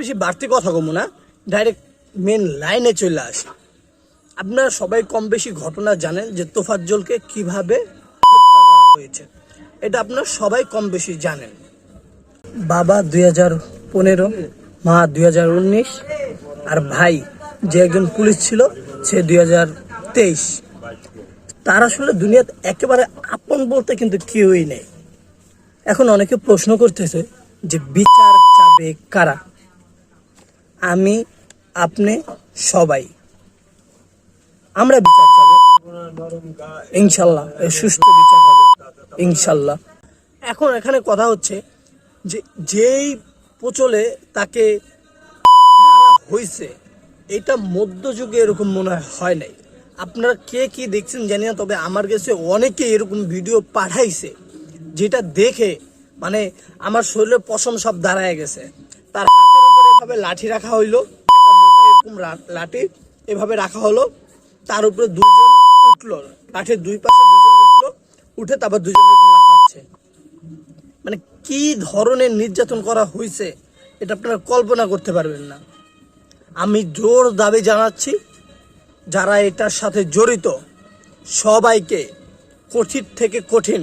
বেশি বাড়তি কথা কমু না ডাইরেক্ট মেন লাইনে চলে আসি। আপনারা সবাই কম বেশি ঘটনা জানেন যে তোফাজ্জলকে কীভাবে হয়েছে। এটা আপনারা সবাই কম বেশি জানেন। বাবা দুই হাজার পনেরো, মা দুই হাজার উনিশ, আর ভাই যে একজন পুলিশ ছিল, সে দুই হাজার তেইশ। তার আসলে দুনিয়াতে একেবারে আপন বলতে কিন্তু কেউই নেই। এখন অনেকে প্রশ্ন করতেছে যে বিচার চাবে কারা? আমি, আপনি, সবাই। আমরা বিচার চাবো। ইনশাল্লাহ সুস্থ বিচার হবে। ইনশাল্লাহ। এখন এখানে কথা হচ্ছে যে, যেই পোচলে তাকে হয়েছে এটা মধ্যযুগে এরকম মনে হয় নাই। আপনারা কে কি দেখছেন জানি না, তবে আমার কাছে অনেকে এরকম ভিডিও পাঠাইছে, যেটা দেখে মানে আমার শরীরের পশম সব দাঁড়ায় গেছে। তার হাতের এভাবে লাঠি রাখা হইল। এরকম লাঠি এভাবে রাখা হলো। তার উপরে দুজন উঠল। লাঠির দুই পাশে দুজন উঠল। উঠে তারপর দুজন মানে কি ধরনের নির্যাতন করা হয়েছে এটা আপনারা কল্পনা করতে পারবেন না। আমি জোর দাবি জানাচ্ছি, যারা এটার সাথে জড়িত, সবাইকে কঠিন থেকে কঠিন